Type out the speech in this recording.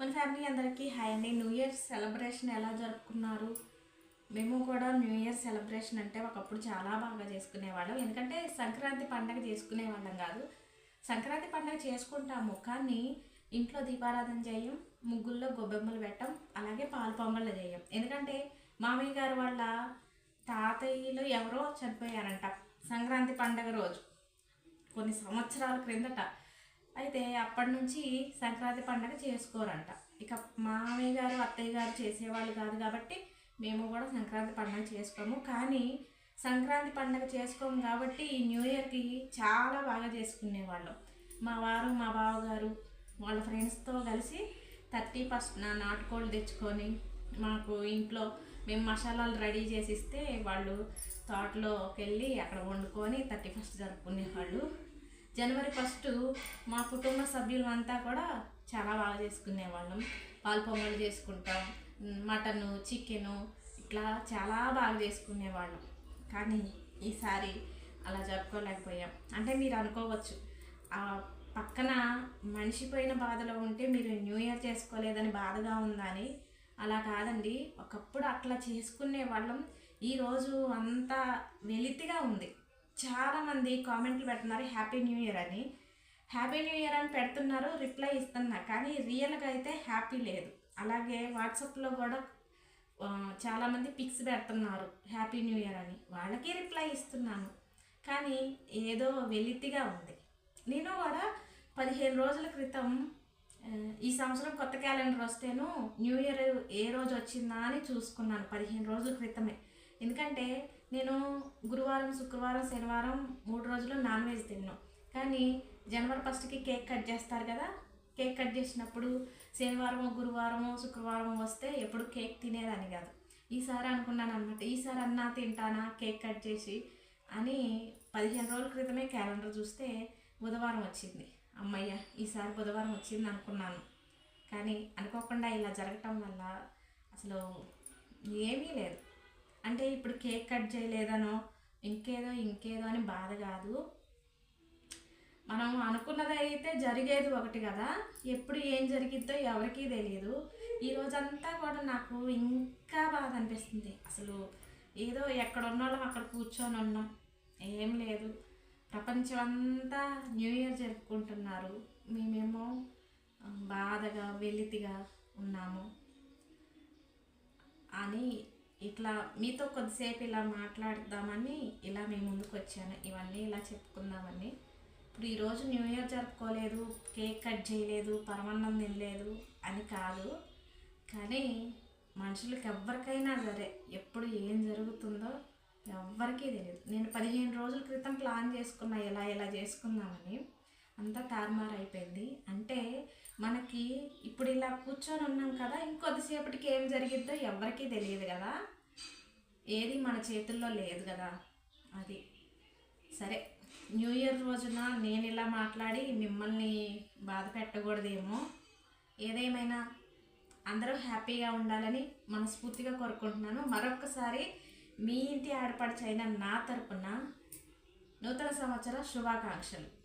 మన ఫ్యామిలీ అందరికీ హాయ్ అండి. న్యూ ఇయర్ సెలబ్రేషన్ ఎలా జరుపుకున్నారు? మేము కూడా న్యూ ఇయర్ సెలబ్రేషన్ అంటే ఒకప్పుడు చాలా బాగా చేసుకునేవాళ్ళం. ఎందుకంటే సంక్రాంతి పండగ చేసుకునేవాళ్ళం కాదు. సంక్రాంతి పండగ చేసుకుంటాము కానీ ఇంట్లో దీపారాధన చేయం ముగ్గుల్లో గొబ్బెమ్మలు పెట్టం అలాగే పాలు పొంగళ్ళు చేయం. ఎందుకంటే మామయ్య గారు వాళ్ళ తాతయ్యలు ఎవరో చనిపోయారంట సంక్రాంతి పండగ రోజు. కొన్ని సంవత్సరాల క్రిందట అయితే అప్పటి నుంచి సంక్రాంతి పండగ చేసుకోరంట. ఇక మామయ్య గారు అత్తయ్య గారు చేసేవాళ్ళు కాదు కాబట్టి మేము కూడా సంక్రాంతి పండగ చేసుకోము. కానీ సంక్రాంతి పండగ చేసుకోము కాబట్టి ఈ న్యూ ఇయర్కి చాలా బాగా చేసుకునేవాళ్ళం. మా వారు మా బావగారు వాళ్ళ ఫ్రెండ్స్తో కలిసి థర్టీ ఫస్ట్ నా నాటుకోళ్ళు తెచ్చుకొని మాకు ఇంట్లో మేము మసాలాలు రెడీ చేసి ఇస్తే వాళ్ళు తోటలోకి వెళ్ళి అక్కడ వండుకొని థర్టీ ఫస్ట్ జరుపుకునేవాళ్ళు. జనవరి ఫస్ట్ మా కుటుంబ సభ్యులు అంతా కూడా చాలా బాగా చేసుకునేవాళ్ళం. పాలు పొంగలు చేసుకుంటాం మటను చికెను ఇట్లా చాలా బాగా చేసుకునేవాళ్ళం. కానీ ఈసారి అలా జరుపుకోలేకపోయాం. అంటే మీరు అనుకోవచ్చు ఆ పక్కన మనిషిపోయిన బాధలో ఉంటే మీరు న్యూ ఇయర్ చేసుకోలేదని బాధగా ఉందని అలా కాదండి. ఒకప్పుడు అట్లా చేసుకునే వాళ్ళం ఈరోజు అంతా వెలితిగా ఉంది. చాలామంది కామెంట్లు పెడుతున్నారు హ్యాపీ న్యూ ఇయర్ అని. హ్యాపీ న్యూ ఇయర్ అని పెడుతున్నారు రిప్లై ఇస్తున్నా కానీ రియల్గా అయితే హ్యాపీ లేదు. అలాగే వాట్సాప్లో కూడా చాలామంది పిక్స్ పెడుతున్నారు హ్యాపీ న్యూ ఇయర్ అని. వాళ్ళకి రిప్లై ఇస్తున్నాను కానీ ఏదో వెలితిగా ఉంది. నేను కూడా పదిహేను రోజుల క్రితం ఈ సంవత్సరం కొత్త క్యాలెండర్ వస్తేను న్యూ ఇయర్ ఏ రోజు వచ్చిందా అని చూసుకున్నాను పదిహేను రోజుల క్రితమే. ఎందుకంటే నేను గురువారం శుక్రవారం శనివారం మూడు రోజులు నాన్ వెజ్ తిన్నాను కానీ జనవరి ఫస్ట్కి కేక్ కట్ చేస్తారు కదా? కేక్ కట్ చేసినప్పుడు శనివారం గురువారం శుక్రవారం వస్తే ఎప్పుడు కేక్ తినేదాన్ని కాదు. ఈసారి అనుకున్నాను అనమాట ఈసారి అన్నా తింటానా కేక్ కట్ చేసి? అని పదిహేను రోజుల క్రితమే క్యాలెండర్ చూస్తే బుధవారం వచ్చింది. అమ్మయ్య ఈసారి బుధవారం వచ్చింది అనుకున్నాను. కానీ అనుకోకుండా ఇలా జరగటం వల్ల అసలు ఏమీ లేదు. అంటే ఇప్పుడు కేక్ కట్ చేయలేదనో ఇంకేదో ఇంకేదో అని బాధ కాదు. మనం అనుకున్నది అయితే జరిగేది ఒకటి కదా. ఎప్పుడు ఏం జరిగిద్దో ఎవరికీ తెలియదు ఈ రోజంతా కూడా నాకు ఇంకా బాధ అనిపిస్తుంది. అసలు ఏదో ఎక్కడ ఉన్నోళ్ళం అక్కడ కూర్చొని ఉన్నాం. ఏం లేదు. ప్రపంచం అంతా న్యూ ఇయర్ జరుపుకుంటున్నారు. మేమేమో బాధగా వెలితిగా ఉన్నాము. అని ఇట్లా మీతో కొద్దిసేపు ఇలా మాట్లాడదామని ఇలా మీ ముందుకు వచ్చాను. ఇవన్నీ ఇలా చెప్పుకుందామని. ఇప్పుడు ఈరోజు న్యూ ఇయర్ జరుపుకోలేదు కేక్ కట్ చేయలేదు పరమాన్నం తినలేదు అని కాదు. కానీ మనుషులకు ఎవరికైనా సరే ఎప్పుడు ఏం జరుగుతుందో ఎవ్వరికీ తెలియదు. నేను పదిహేను రోజుల క్రితం ప్లాన్ చేసుకున్నా ఎలా ఎలా చేసుకుందామని. అంతా తారుమారు అయిపోయింది. అంటే మనకి ఇప్పుడు ఇలా కూర్చొని ఉన్నాం కదా ఇంకొద్దిసేపటికి ఏం జరిగిద్దో ఎవరికీ తెలియదు కదా. ఏది మన చేతుల్లో లేదు కదా అది. సరే న్యూ ఇయర్ రోజున నేను ఇలా మాట్లాడి మిమ్మల్ని బాధ పెట్టకూడదేమో. ఏదేమైనా అందరూ హ్యాపీగా ఉండాలని మనస్ఫూర్తిగా కోరుకుంటున్నాను. మరొకసారి మీ ఇంటి ఆడపడిచైన నా తరపున నూతన సంవత్సర శుభాకాంక్షలు.